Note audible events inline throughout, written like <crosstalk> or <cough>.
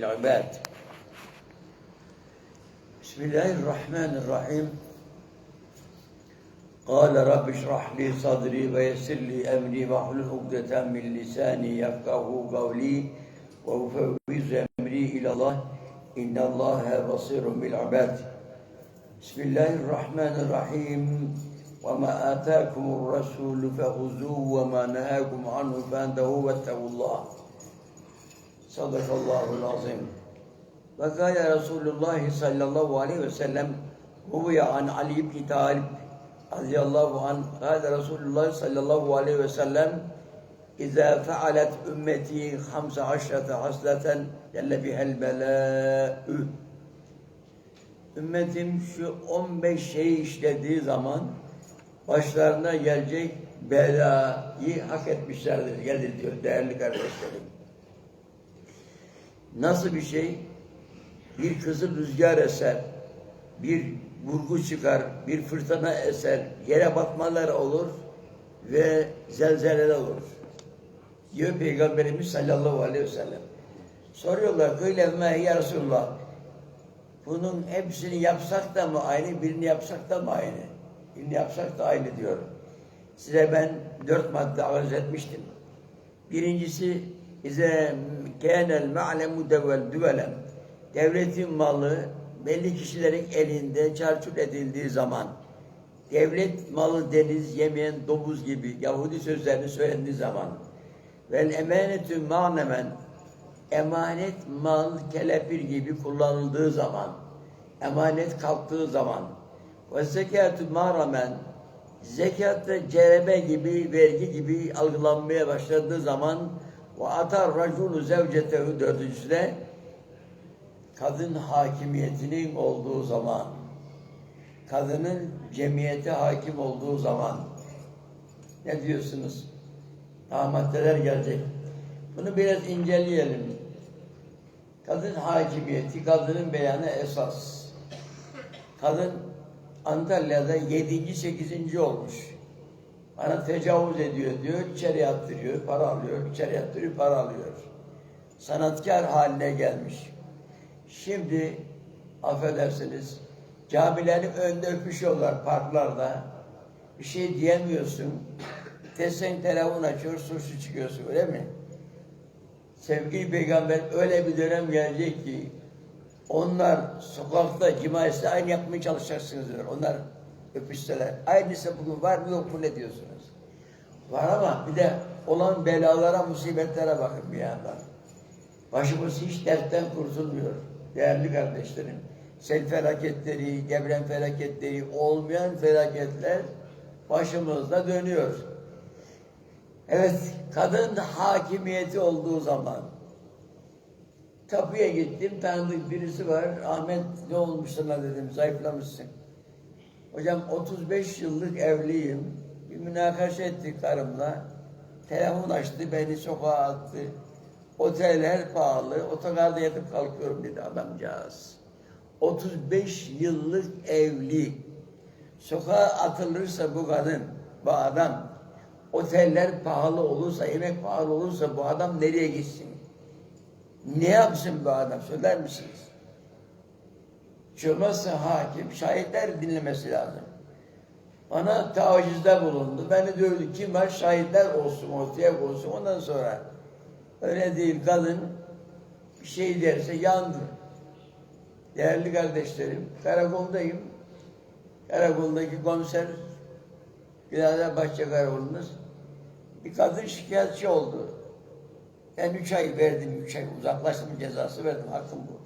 العباد. بسم الله الرحمن الرحيم. قال رب اشرح لي صدري ويسر لي أمري واحلل عقدة من لساني يفقه قولي وافوز أمري إلى الله. إن الله بصير بالعباد. بسم الله الرحمن الرحيم. وما آتاكم الرسول فخذوه وما نهاكم عنه فانتهوا واتقوا الله. Sadakallahul azim. Ve kâle Resulullah sallallahu aleyhi ve sellem Huviye an Ali ibn Talib radıyallahu an Kâle Resulullah sallallahu aleyhi ve sellem İzâ fealet ümmeti hamse aşrete hasleten yelle bihel belâ'ü Ümmetim şu 15 şeyi işlediği zaman başlarına gelecek belayı hak etmişlerdir. Gelir diyor değerli kardeşlerim. Nasıl bir şey? Bir kızıl rüzgar eser, bir vurgu çıkar, bir fırtına eser, yere batmalar olur ve zelzeleler olur. Diyor Peygamberimiz sallallahu aleyhi ve sellem. Soruyorlar, öyle mi ya Resulullah? Bunun hepsini yapsak da mı aynı, birini yapsak da mı aynı? Birini yapsak da aynı diyor. Size ben dört madde arz etmiştim. Birincisi, İze kânel ma'lemu devel düvelem. Devletin malı belli kişilerin elinde çarçur edildiği zaman devlet malı deniz yemeyen domuz gibi Yahudi sözlerini söylendiği zaman vel emanetü ma'nemen emanet mal kelepir gibi kullanıldığı zaman emanet kalktığı zaman ve zekatü ma'ramen zekat da cerebe gibi vergi gibi algılanmaya başladığı zaman ve atar raculu zevcetehu dördüncüsü kadın hakimiyetinin olduğu zaman kadının cemiyete hakim olduğu zaman ne diyorsunuz? Daha maddeler gelecek. Bunu biraz inceleyelim. Kadın hakimiyeti, kadının beyanı esas. Kadın Antalya'da 7. 8. olmuş. Bana tecavüz ediyor diyor, içeri attırıyor, para alıyor, içeri attırıyor, para alıyor. Sanatkar haline gelmiş. Şimdi affedersiniz, camilerin önünde öpüşüyorlar parklarda. Bir şey diyemiyorsun. Tesen telefon açıyor, suçlu çıkıyorsun öyle mi? Sevgili peygamber öyle bir dönem gelecek ki onlar sokakta cima aynı yapmaya çalışacaksınız diyor. Onlar öpüşseler. Aynısı bugün var mı yok mu ne diyorsunuz? Var ama bir de olan belalara, musibetlere bakın bir yandan. Başımız hiç dertten kurtulmuyor. Değerli kardeşlerim. Sel felaketleri, deprem felaketleri, olmayan felaketler başımızda dönüyor. Evet, kadın hakimiyeti olduğu zaman kapıya gittim, tanıdık birisi var. Ahmet ne olmuş sana dedim, zayıflamışsın. Hocam 35 yıllık evliyim. Bir münakaşa ettik karımla. Telefon açtı, beni sokağa attı. Oteller pahalı, otogarda yatıp kalkıyorum dedi adamcağız. 35 yıllık evli. Sokağa atılırsa bu kadın, bu adam, oteller pahalı olursa, yemek pahalı olursa bu adam nereye gitsin? Ne yapsın bu adam söyler misiniz? Çömezse hakim şahitler dinlemesi lazım. Bana tacizde bulundu. Beni dövdü. Kim var? Şahitler olsun, ortaya olsun. Ondan sonra öyle değil kadın bir şey derse yandı. Değerli kardeşlerim, karakoldayım. Karakoldaki komiser Birader Bahçe Karakolunuz bir kadın şikayetçi oldu. Ben üç ay verdim, üç ay uzaklaştım cezası verdim. Hakkım bu.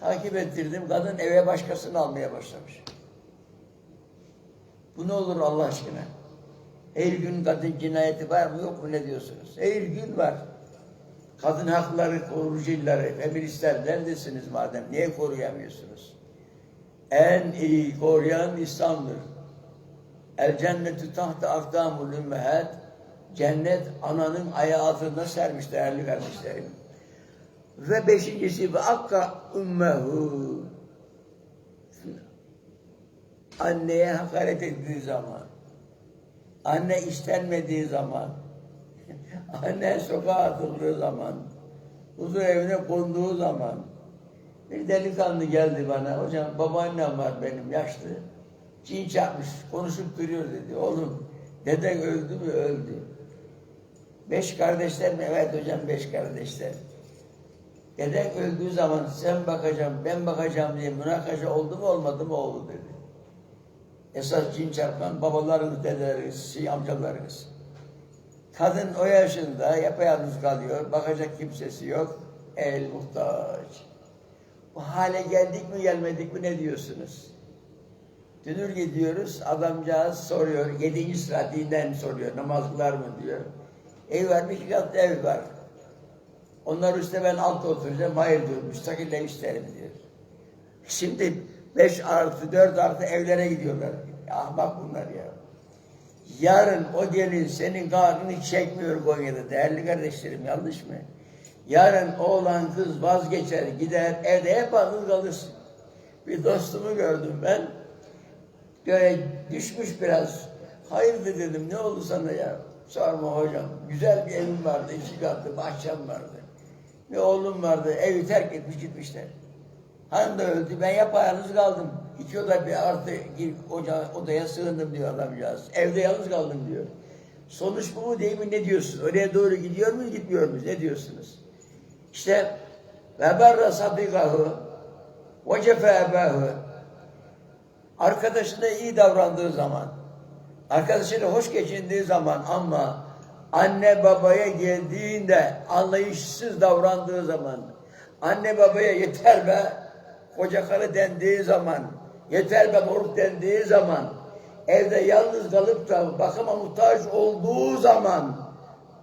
Takip ettirdim. Kadın eve başkasını almaya başlamış. Bu ne olur Allah aşkına? Her gün kadın cinayeti var mı yok mu ne diyorsunuz? Her gün var. Kadın hakları korucuları, feministler neredesiniz madem? Niye koruyamıyorsunuz? En iyi koruyan İslam'dır. El cennetü tahta akdamul ümmehat. Cennet ananın ayağı altında sermiş değerli kardeşlerim. Ve beşincisi ve akka ümmehu. Anneye hakaret ettiği zaman, anne istenmediği zaman, <laughs> anne sokağa atıldığı zaman, huzur evine konduğu zaman bir delikanlı geldi bana. Hocam babaannem var benim yaşlı. Cin çarpmış, konuşup duruyor dedi. Oğlum deden öldü mü? Öldü. Beş kardeşler mi? Evet hocam beş kardeşler. Deden öldüğü zaman sen bakacağım, ben bakacağım diye münakaşa oldu mu olmadı mı oldu dedi. Esas cin çarpan babalarınız, dedeleriniz, şey, amcalarınız. Kadın o yaşında yapayalnız kalıyor, bakacak kimsesi yok, el muhtaç. Bu hale geldik mi gelmedik mi ne diyorsunuz? Dünür gidiyoruz, adamcağız soruyor, yedinci sıra dinden soruyor, namaz kılar mı diyor. Ev var? İki katlı ev var. Onlar üstte ben altta oturacağım, hayır diyor, müstakil ev isterim diyor. Şimdi beş artı, dört artı evlere gidiyorlar. Ahmak bunlar ya. Yarın o gelin senin karnını çekmiyor Konya'da değerli kardeşlerim yanlış mı? Yarın oğlan kız vazgeçer gider evde hep anıl kalırsın. Bir dostumu gördüm ben. Böyle düşmüş biraz. Hayırdır dedim ne oldu sana ya? Sorma hocam. Güzel bir evim vardı, iki katlı bahçem vardı. Bir oğlum vardı, evi terk etmiş gitmişler. Hanım da öldü, ben yapayalnız kaldım. İki oda bir artı bir oca, odaya sığındım diyor adamcağız. Evde yalnız kaldım diyor. Sonuç bu mu değil mi ne diyorsun? Oraya doğru gidiyor muyuz gitmiyor muyuz? Ne diyorsunuz? İşte ve berra sadikahu ve cefe ebahu arkadaşına iyi davrandığı zaman arkadaşıyla hoş geçindiği zaman ama anne babaya geldiğinde anlayışsız davrandığı zaman anne babaya yeter be koca karı dendiği zaman yeter be moruk dendiği zaman evde yalnız kalıp da bakıma muhtaç olduğu zaman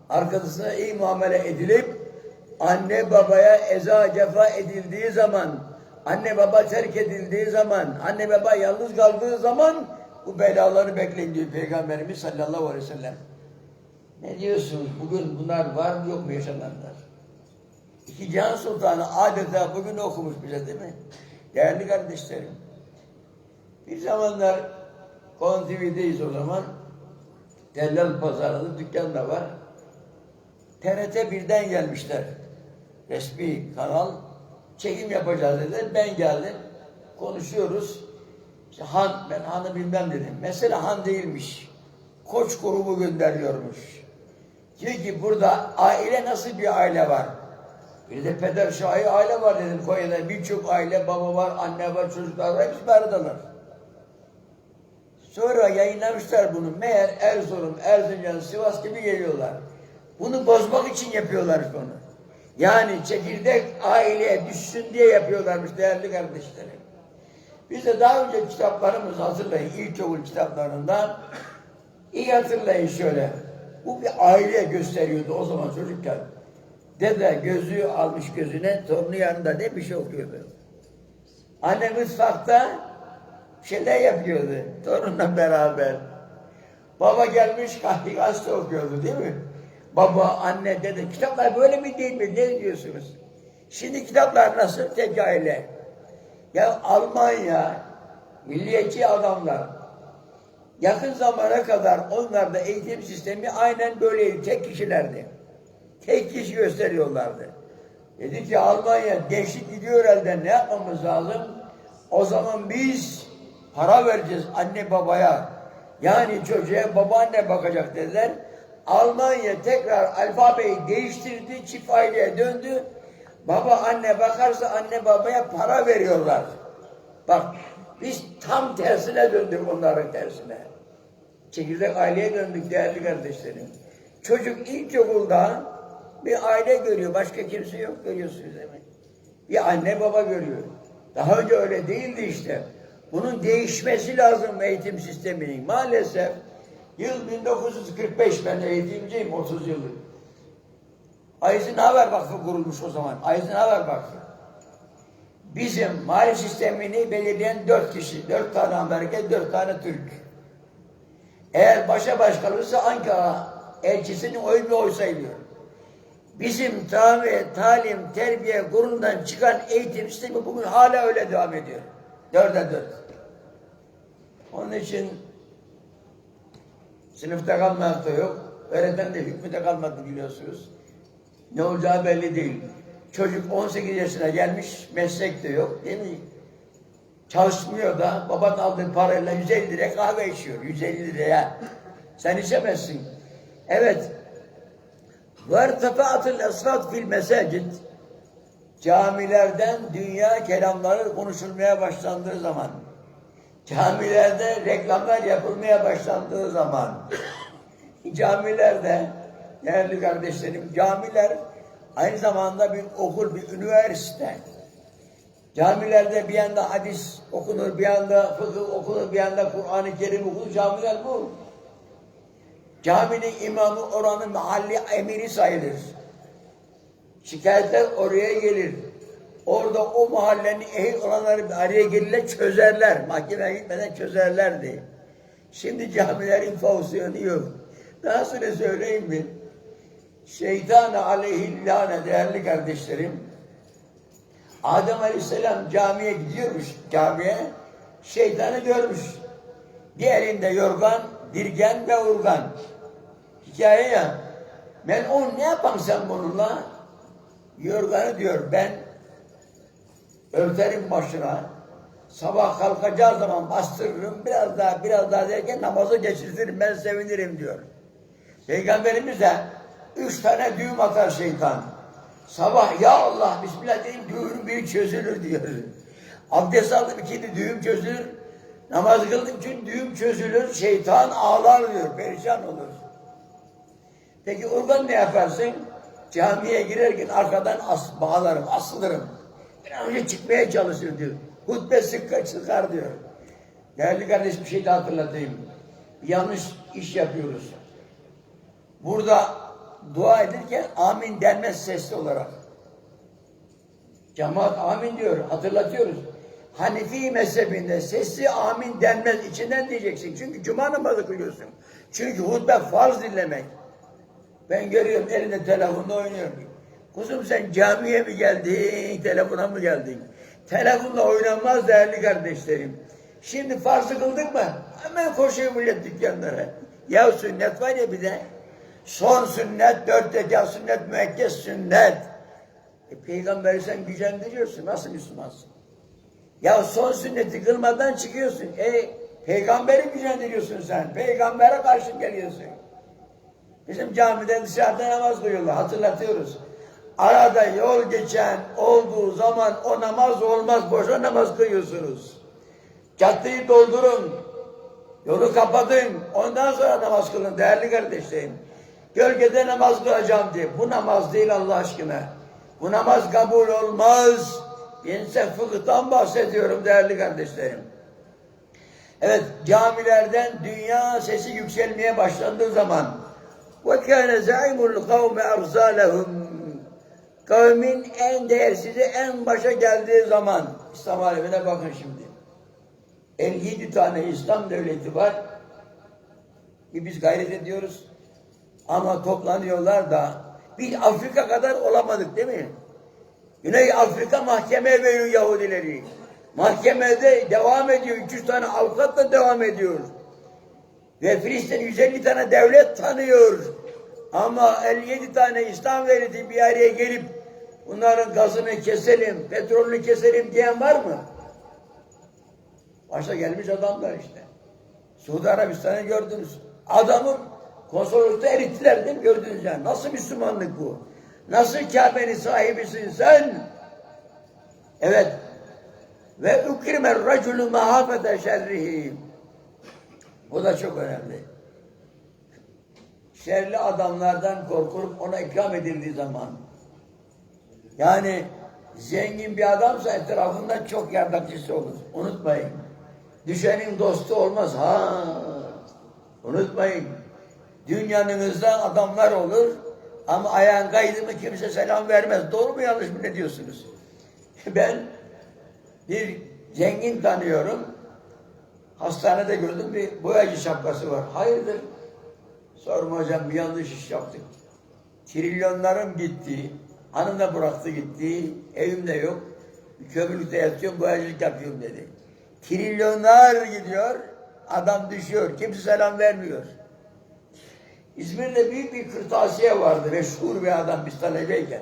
arkadaşına iyi muamele edilip anne babaya eza cefa edildiği zaman anne baba terk edildiği zaman anne baba yalnız kaldığı zaman bu belaları bekleyin diyor Peygamberimiz sallallahu aleyhi ve sellem. Ne diyorsunuz? Bugün bunlar var mı yok mu yaşananlar? İki Cihan Sultanı adeta bugün okumuş bize değil mi? Değerli kardeşlerim. Bir zamanlar Kon o zaman. Dellal pazarında dükkan da var. TRT birden gelmişler. Resmi kanal. Çekim yapacağız dediler. Ben geldim. Konuşuyoruz. İşte Han, ben Han'ı bilmem dedim. Mesela Han değilmiş. Koç grubu gönderiyormuş. Diyor ki burada aile nasıl bir aile var? Bir de peder şahi aile var dedim Konya'da. Birçok aile, baba var, anne var, çocuklar var. Hepsi berdalar. Sonra yayınlamışlar bunu. Meğer Erzurum, Erzincan, Sivas gibi geliyorlar. Bunu bozmak için yapıyorlar bunu. Yani çekirdek aileye düşsün diye yapıyorlarmış değerli kardeşlerim. Biz de daha önce kitaplarımızı hazırlayın, ilkokul kitaplarından. iyi hatırlayın şöyle. Bu bir aile gösteriyordu o zaman çocukken. Dede gözlüğü almış gözüne, torunu yanında ne bir şey okuyordu. Anne mutfakta şeyler yapıyordu torunla beraber. Baba gelmiş gazete okuyordu değil mi? Baba, anne, dede. Kitaplar böyle mi değil mi? Ne diyorsunuz? Şimdi kitaplar nasıl? Tek aile. Ya Almanya, milliyetçi adamlar. Yakın zamana kadar onlarda eğitim sistemi aynen böyleydi. Tek kişilerdi. Tek kişi gösteriyorlardı. Dedi ki Almanya gençlik gidiyor elde ne yapmamız lazım? O zaman biz para vereceğiz anne babaya. Yani çocuğa babaanne bakacak dediler. Almanya tekrar alfabeyi değiştirdi, çift aileye döndü. Baba anne bakarsa anne babaya para veriyorlar. Bak biz tam tersine döndük onların tersine. Çekirdek aileye döndük değerli kardeşlerim. Çocuk ilkokulda bir aile görüyor, başka kimse yok görüyorsunuz mi? Bir anne baba görüyor. Daha önce öyle değildi işte. Bunun değişmesi lazım eğitim sisteminin. Maalesef Yıl 1945 ben eğitimciyim 30 yıllık. Eisenhower Vakfı kurulmuş o zaman. Eisenhower Vakfı. Bizim mali sistemini belirleyen dört kişi. Dört tane Amerika, dört tane Türk. Eğer başa baş kalırsa Ankara elçisinin oyu bir oy sayılıyor. Bizim tabi, talim, terbiye kurulundan çıkan eğitim sistemi bugün hala öyle devam ediyor. Dörde dört. Onun için Sınıfta kalmak da yok. Öğretmen de hükmüde kalmadı biliyorsunuz. Ne olacağı belli değil. Çocuk 18 yaşına gelmiş, meslek de yok değil mi? Çalışmıyor da babanın aldığı parayla 150 liraya kahve içiyor. 150 liraya. Sen içemezsin. Evet. وَاَرْتَفَعَتِ الْاَصْرَاتِ fil mesacid Camilerden dünya kelamları konuşulmaya başlandığı zaman, camilerde reklamlar yapılmaya başlandığı zaman, camilerde değerli kardeşlerim, camiler aynı zamanda bir okul, bir üniversite. Camilerde bir yanda hadis okunur, bir yanda fıkıh okunur, bir yanda Kur'an-ı Kerim okunur. Camiler bu. Caminin imamı oranın mahalli emiri sayılır. Şikayetler oraya gelir. Orada o mahallenin ehil olanları bir araya gelirler çözerler. Mahkemeye gitmeden çözerlerdi. Şimdi camilerin fonksiyonu yok. Daha sonra söyleyeyim mi? Şeytan aleyhi lâne değerli kardeşlerim. Adem aleyhisselam camiye gidiyormuş camiye. Şeytanı görmüş. Bir elinde yorgan, dirgen ve urgan. Hikaye ya. Ben onu ne yapam sen bununla? Yorganı diyor ben örterim başına. Sabah kalkacağı zaman bastırırım biraz daha biraz daha derken namazı geçirtirim ben sevinirim diyor. Peygamberimiz de üç tane düğüm atar şeytan. Sabah ya Allah Bismillah dedim düğüm bir çözülür diyor. Abdest aldım ikinci düğüm çözülür. Namaz kıldım için düğüm çözülür. Şeytan ağlar diyor. Perişan olur. Peki organ ne yaparsın? Camiye girerken arkadan as, bağlarım, asılırım. Bir an önce çıkmaya çalışır diyor. Hutbe sıkar, sıkar diyor. Değerli kardeşim bir şey de hatırlatayım. Yanlış iş yapıyoruz. Burada dua edilirken amin denmez sesli olarak. Cemaat amin diyor, hatırlatıyoruz. Hanefi mezhebinde sesli amin denmez, içinden diyeceksin. Çünkü cuma namazı kılıyorsun. Çünkü hutbe farz dinlemek. Ben görüyorum elinde telefonla oynuyor. Kuzum sen camiye mi geldin, telefona mı geldin? Telefonla oynanmaz değerli kardeşlerim. Şimdi farzı kıldık mı? Hemen koşuyor millet dükkanlara. Ya sünnet var ya bir de. Son sünnet, dört rekat sünnet, müekkes sünnet. E, peygamberi sen gücendiriyorsun. Nasıl Müslümansın? Ya son sünneti kılmadan çıkıyorsun. E peygamberi gücendiriyorsun sen. Peygambere karşı geliyorsun. Bizim camiden dışarıda namaz kılıyorlar. Hatırlatıyoruz. Arada yol geçen olduğu zaman o namaz olmaz. Boşa namaz kılıyorsunuz. Caddeyi doldurun. Yolu kapatın. Ondan sonra namaz kılın değerli kardeşlerim. Gölgede namaz kılacağım diye. Bu namaz değil Allah aşkına. Bu namaz kabul olmaz. İnsef fıkıhtan bahsediyorum değerli kardeşlerim. Evet camilerden dünya sesi yükselmeye başlandığı zaman وَكَانَ زَعِمُ الْقَوْمِ اَرْزَالَهُمْ Kavmin en değersizi en başa geldiği zaman İslam alemine bakın şimdi. 57 tane İslam devleti var. Ki biz gayret ediyoruz. Ama toplanıyorlar da bir Afrika kadar olamadık değil mi? Güney Afrika mahkemeye veriyor Yahudileri. Mahkemede devam ediyor. 300 tane avukatla devam ediyor. Ve Filistin 150 tane devlet tanıyor. Ama 57 tane İslam devleti bir araya gelip bunların gazını keselim, petrolünü keselim diyen var mı? Başta gelmiş adamlar işte. Suudi Arabistan'ı gördünüz. Adamın konsolosluğu erittiler değil mi? Gördünüz yani. Nasıl Müslümanlık bu? Nasıl Kabe'nin sahibisin sen? Evet. Ve ukrimer raculu mahafete şerrihi. Bu da çok önemli. Şerli adamlardan korkulup ona ikram edildiği zaman yani zengin bir adamsa etrafında çok yardımcısı olur. Unutmayın. Düşenin dostu olmaz. Ha. Unutmayın. Dünyanızda adamlar olur ama ayağın kaydı mı kimse selam vermez. Doğru mu yanlış mı ne diyorsunuz? <laughs> Ben bir zengin tanıyorum. Hastanede gördüm bir boyacı şapkası var. Hayırdır? Sorma hocam bir yanlış iş yaptık. Trilyonlarım gitti. Hanım da bıraktı gitti. Evimde yok. Kömürlükte yatıyorum boyacılık yapıyorum dedi. Trilyonlar gidiyor. Adam düşüyor. Kimse selam vermiyor. İzmir'de büyük bir kırtasiye vardı. Meşhur bir adam biz talebeyken.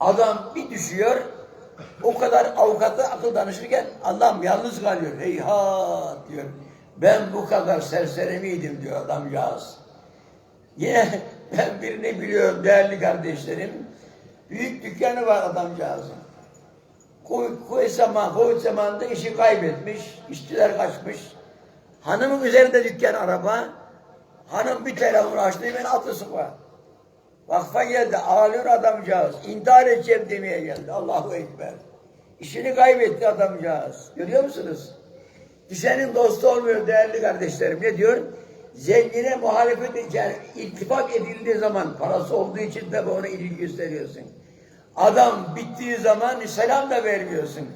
Adam bir düşüyor, o kadar avukata akıl danışırken adam yalnız kalıyor. Heyhat diyor. Ben bu kadar serseri miydim diyor adamcağız. Yine ben birini biliyorum değerli kardeşlerim. Büyük dükkanı var adamcağızın. Koy zaman, koy zamanında işi kaybetmiş, işçiler kaçmış. Hanımın üzerinde dükkan araba. Hanım bir telefon açtı, hemen atlısı var. Vakfa geldi, ağlıyor adamcağız. İntihar edeceğim demeye geldi. Allahu Ekber. İşini kaybetti adamcağız. Görüyor musunuz? Düşenin dostu olmuyor değerli kardeşlerim. Ne diyor? Zengine muhalefet edeceğin, ittifak edildiği zaman parası olduğu için tabi ona ilgi gösteriyorsun. Adam bittiği zaman selam da vermiyorsun.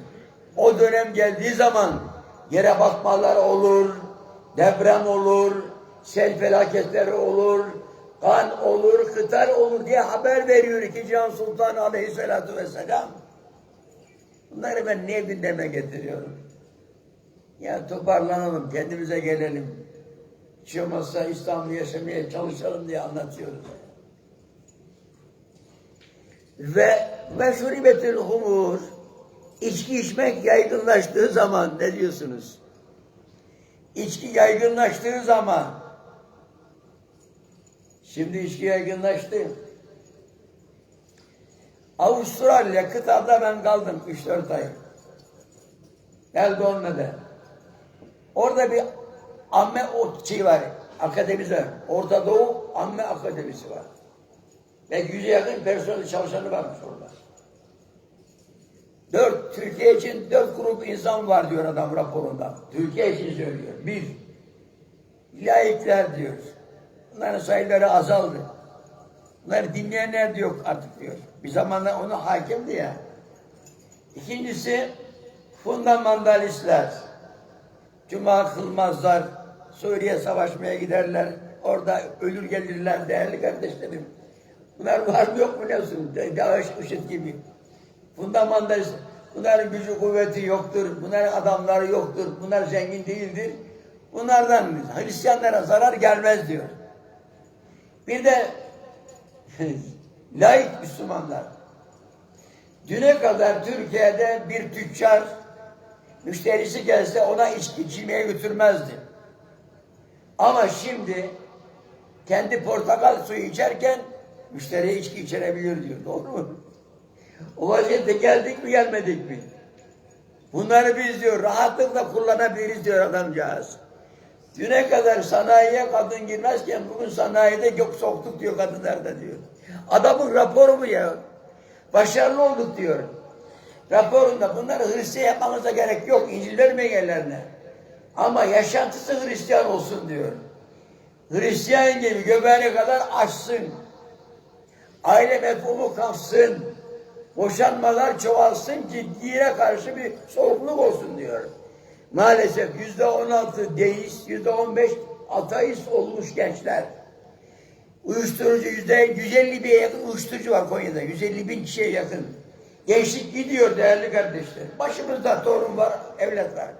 O dönem geldiği zaman yere batmalar olur, deprem olur, sel felaketleri olur, kan olur, kıtar olur diye haber veriyor iki Cihan Sultan Aleyhisselatü Vesselam. Bunları ben niye gündeme getiriyorum? Ya toparlanalım, kendimize gelelim. Hiç olmazsa İslam'ı yaşamaya çalışalım diye anlatıyoruz. Ve meşribetül humur, içki içmek yaygınlaştığı zaman ne diyorsunuz? İçki yaygınlaştığı zaman, şimdi içki yaygınlaştı. Avustralya kıtada ben kaldım 3-4 ay. Melbourne'de. Orada bir amme o şey var, akademisi var. Orta Doğu Amme Akademisi var. Ve yüze yakın personel çalışanı varmış orada. Dört, Türkiye için dört grup insan var diyor adam raporunda. Türkiye için söylüyor. Bir, laikler diyor. Bunların sayıları azaldı. Bunları dinleyenler de yok artık diyor. Bir zamanlar ona hakimdi ya. İkincisi, fundamentalistler. Cuma kılmazlar, Suriye savaşmaya giderler, orada ölür gelirler değerli kardeşlerim. Bunlar var mı yok mu ne olsun? Dağış, IŞİD gibi. Fundamentalist, bunların gücü kuvveti yoktur, bunların adamları yoktur, bunlar zengin değildir. Bunlardan Hristiyanlara zarar gelmez diyor. Bir de <laughs> laik Müslümanlar. Düne kadar Türkiye'de bir tüccar müşterisi gelse ona içki içmeye götürmezdi. Ama şimdi kendi portakal suyu içerken müşteriye içki içirebiliyor diyor. Doğru mu? O vaziyette geldik mi gelmedik mi? Bunları biz diyor rahatlıkla kullanabiliriz diyor adamcağız. Düne kadar sanayiye kadın girmezken bugün sanayide yok soktuk diyor kadınlar da diyor. Adamın raporu mu ya? Başarılı olduk diyor. Raporunda bunları Hristiyan yapmanıza gerek yok. İncil vermeyin ellerine. Ama yaşantısı Hristiyan olsun diyor. Hristiyan gibi göbeğine kadar açsın. Aile mefhumu kalksın. Boşanmalar çoğalsın ki dine karşı bir soğukluk olsun diyor. Maalesef yüzde on altı deist, yüzde on beş ateist olmuş gençler. Uyuşturucu yüzde 150 bine yakın uyuşturucu var Konya'da. 150 bin kişiye yakın. Gençlik gidiyor değerli kardeşler. Başımızda torun var, evlat var.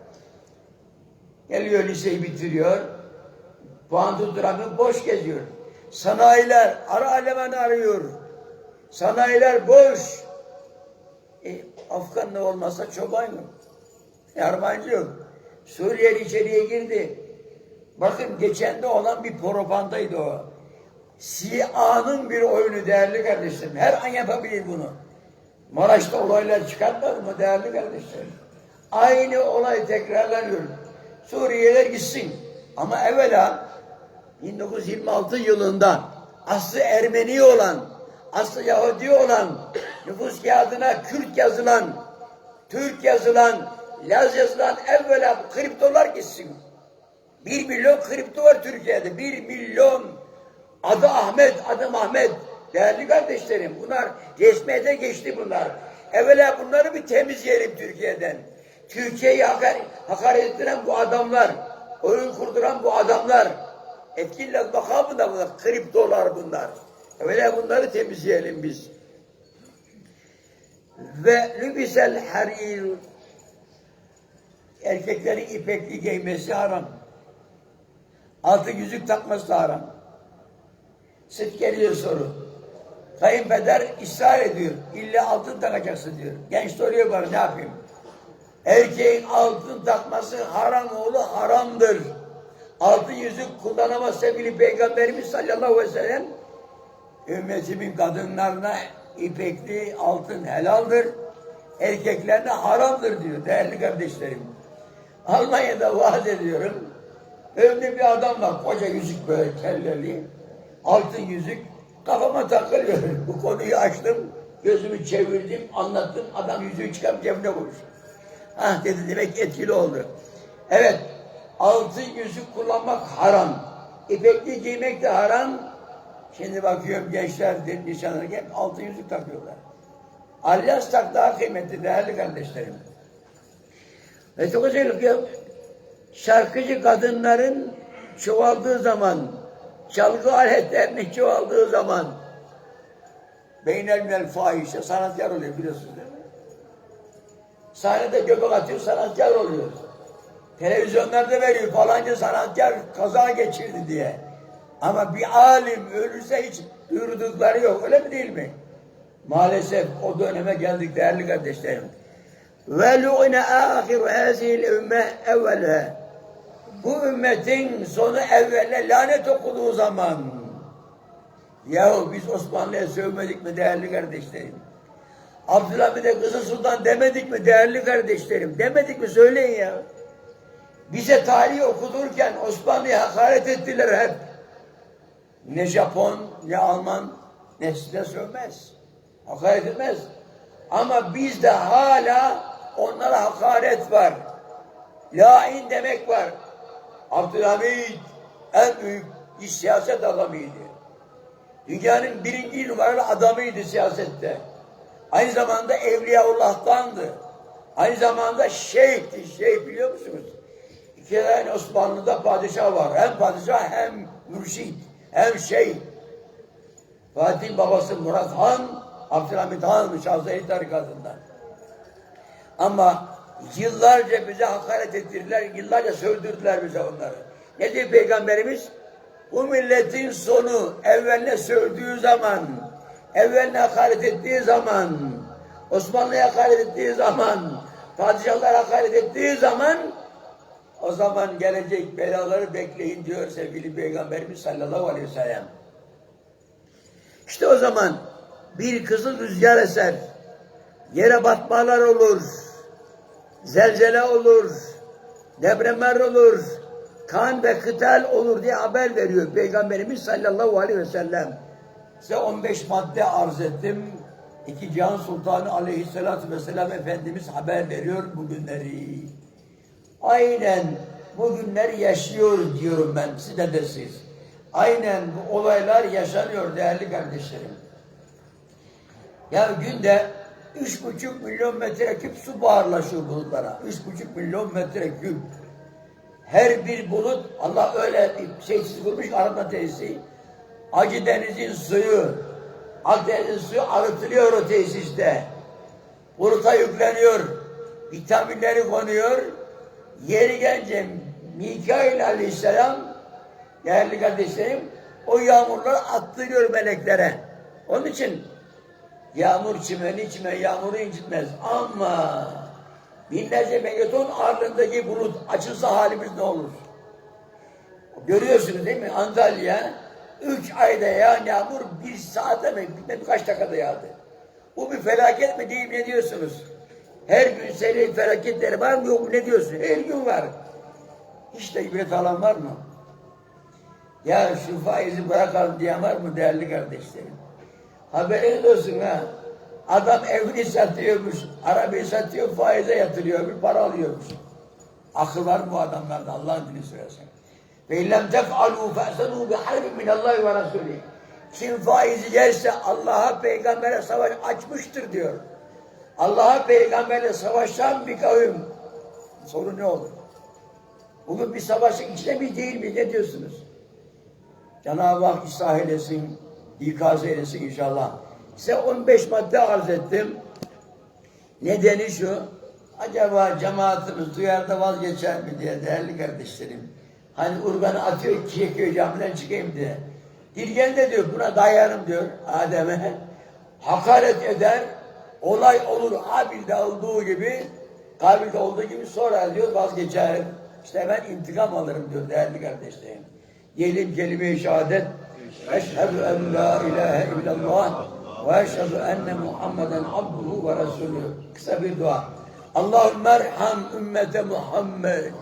Geliyor liseyi bitiriyor. Puan tutturamıyor, boş geziyor. Sanayiler, ara alemanı arıyor. Sanayiler boş. E, Afgan ne olmazsa çoban yok. Yarmancı yok. Suriyeli içeriye girdi. Bakın geçen de olan bir propagandaydı o. CIA'nın bir oyunu değerli kardeşlerim. Her an yapabilir bunu. Maraş'ta olaylar çıkartmadı mı değerli kardeşlerim? Aynı olay tekrarlanıyor. Suriyeliler gitsin. Ama evvela 1926 yılında aslı Ermeni olan, aslı Yahudi olan, nüfus kağıdına Kürt yazılan, Türk yazılan, Laz yazılan evvela kriptolar gitsin. Bir milyon kripto var Türkiye'de. Bir milyon. Adı Ahmet, adı Ahmet. Değerli kardeşlerim bunlar resmiyete geçti bunlar. Evvela bunları bir temizleyelim Türkiye'den. Türkiye'yi hakar, hakaret ettiren bu adamlar, oyun kurduran bu adamlar, etkille makamı da bunlar, kriptolar bunlar. Evvela bunları temizleyelim biz. Ve lübisel harir erkeklerin ipekli giymesi haram. Altı yüzük takması da haram. Sık geliyor soru. Kayınpeder ısrar ediyor. İlla altın takacaksın diyor. Genç soruyor bana ne yapayım? Erkeğin altın takması haram oğlu haramdır. Altın yüzük kullanamaz sevgili Peygamberimiz sallallahu aleyhi ve sellem. Ümmetimin kadınlarına ipekli altın helaldir. Erkeklerine haramdır diyor değerli kardeşlerim. Almanya'da vaaz ediyorum. Önümde bir adam var. Koca yüzük böyle kelleli. Altın yüzük. Kafama takılıyor. Bu konuyu açtım. Gözümü çevirdim. Anlattım. Adam yüzüğü çıkarıp cebine koymuş. Ah dedi demek etkili oldu. Evet. Altın yüzük kullanmak haram. İpekli giymek de haram. Şimdi bakıyorum gençler nişanlarına hep altın yüzük takıyorlar. Alyans tak daha kıymetli değerli kardeşlerim. Çok özellik ya. Şarkıcı kadınların çoğaldığı zaman, çalgı aletlerinin çoğaldığı zaman beynel minel fahişe sanatkar oluyor biliyorsunuz değil mi? Sahnede göbek atıyor sanatkar oluyor. Televizyonlarda veriyor falanca sanatkar kaza geçirdi diye. Ama bir alim ölürse hiç duyurdukları yok öyle mi değil mi? Maalesef o döneme geldik değerli kardeşlerim. Ve lu'ne ahiru hazihil ümme evvelha. Bu ümmetin sonu evvelle lanet okuduğu zaman. Yahu biz Osmanlı'ya sövmedik mi değerli kardeşlerim? Abdülhamid'e kızı sultan demedik mi değerli kardeşlerim? Demedik mi söyleyin ya. Bize tarih okudurken Osmanlı'ya hakaret ettiler hep. Ne Japon, ne Alman, ne size sövmez. Hakaret etmez. Ama bizde hala onlara hakaret var. Lain demek var. Abdülhamid en büyük siyaset adamıydı. Dünyanın birinci numaralı adamıydı siyasette. Aynı zamanda Evliyaullah'tandı. Aynı zamanda şeyhti. Şeyh biliyor musunuz? İki tane Osmanlı'da padişah var. Hem padişah hem mürşid hem şeyh. Fatih'in babası Murat Han, Abdülhamid Han'mış Hazreti tarikatından. Ama yıllarca bize hakaret ettirdiler, yıllarca sövdürdüler bize onları. Ne diyor Peygamberimiz? Bu milletin sonu evveline sövdüğü zaman, evveline hakaret ettiği zaman, Osmanlı'ya hakaret ettiği zaman, padişahlara hakaret ettiği zaman o zaman gelecek belaları bekleyin diyor sevgili Peygamberimiz sallallahu aleyhi ve sellem. İşte o zaman bir kızıl rüzgar eser, yere batmalar olur, zelzele olur, depremler olur, kan ve kıtal olur diye haber veriyor Peygamberimiz sallallahu aleyhi ve sellem. Size 15 madde arz ettim. İki Cihan Sultanı aleyhissalatü vesselam Efendimiz haber veriyor bugünleri. Aynen bugünler yaşıyor diyorum ben size de siz. Aynen bu olaylar yaşanıyor değerli kardeşlerim. Ya günde üç buçuk milyon metreküp su buharlaşıyor bulutlara. Üç buçuk milyon metreküp. Her bir bulut Allah öyle şeysiz kurmuş arama tesisi. Acı denizin suyu, Akdeniz'in suyu arıtılıyor o tesiste. Buluta yükleniyor. Vitaminleri konuyor. Yeri gelince Mikail aleyhisselam değerli kardeşlerim o yağmurları attırıyor meleklere. Onun için yağmur çimeni çimen yağmuru incitmez. Ama binlerce megaton ağırlığındaki bulut açılsa halimiz ne olur? Görüyorsunuz değil mi? Antalya üç ayda yağan yağmur bir saate mi? Bilmem kaç dakikada yağdı. Bu bir felaket mi değil? Ne diyorsunuz? Her gün seyir felaketleri var mı yok mu ne diyorsun? Her gün var. De ibret alan var mı? Ya şu faizi bırakalım diyen var mı değerli kardeşlerim? Haberiniz olsun ha. Adam evini satıyormuş, arabayı satıyor, faize yatırıyor, bir para alıyormuş. Akıl var bu adamlarda Allah'ın dini söylesin. Ve illem tef'alû fe'senû bi harbin minallahi ve rasûlih. Kim faizi yerse Allah'a peygambere savaş açmıştır diyor. Allah'a peygamberle savaşan bir kavim. Soru ne olur? Bugün bir savaşın içinde mi değil mi? Ne diyorsunuz? Cenab-ı Hak ıslah eylesin, ikaz eylesin inşallah. Size 15 madde arz ettim. Nedeni şu, acaba cemaatimiz duyar da vazgeçer mi diye değerli kardeşlerim. Hani urganı atıyor, çekiyor camiden çıkayım diye. Dirgen de diyor buna dayanım diyor Adem'e. Hakaret eder. Olay olur Habil'de olduğu gibi Kabil'de olduğu gibi sonra diyor vazgeçerim. İşte ben intikam alırım diyor değerli kardeşlerim. Diyelim kelime-i şehadet. Eşhedü en la ilahe illallah ve eşhedü enne Muhammeden abduhu ve resulü. Kısa bir dua. Allahümme erham ümmete Muhammed.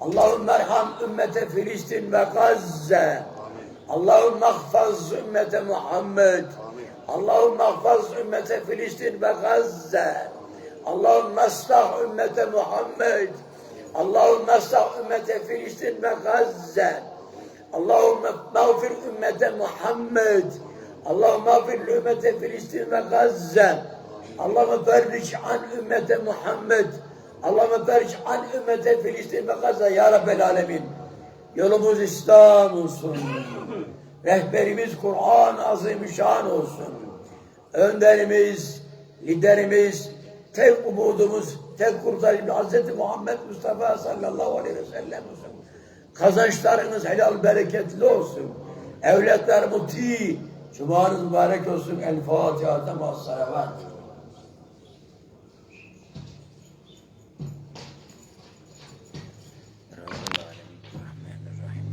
Allahümme erham ümmete Filistin ve Gazze. Allahümme ahfaz ümmete Muhammed. Allahümme ahfaz ümmete Filistin ve Gazze. Allahümme aslah ümmete Muhammed. Allahümme aslah ümmete Filistin ve Gazze. Allahümme mağfir ümmete Muhammed. Allahümme mağfir ümmete Filistin ve Gazze. Allahümme ferric an ümmete Muhammed. Allahümme ferric an ümmete Filistin ve Gazze. Ya Rabbel Alemin. Yolumuz İslam olsun. Rehberimiz Kur'an-ı Azimüşşan olsun. Önderimiz, liderimiz, tek umudumuz, tek kurtarıcımız Hz. Muhammed Mustafa sallallahu aleyhi ve sellem olsun. Kazançlarınız helal bereketli olsun. Evlatlar muti. Cumanız mübarek olsun. El Fatiha. Temas salavat.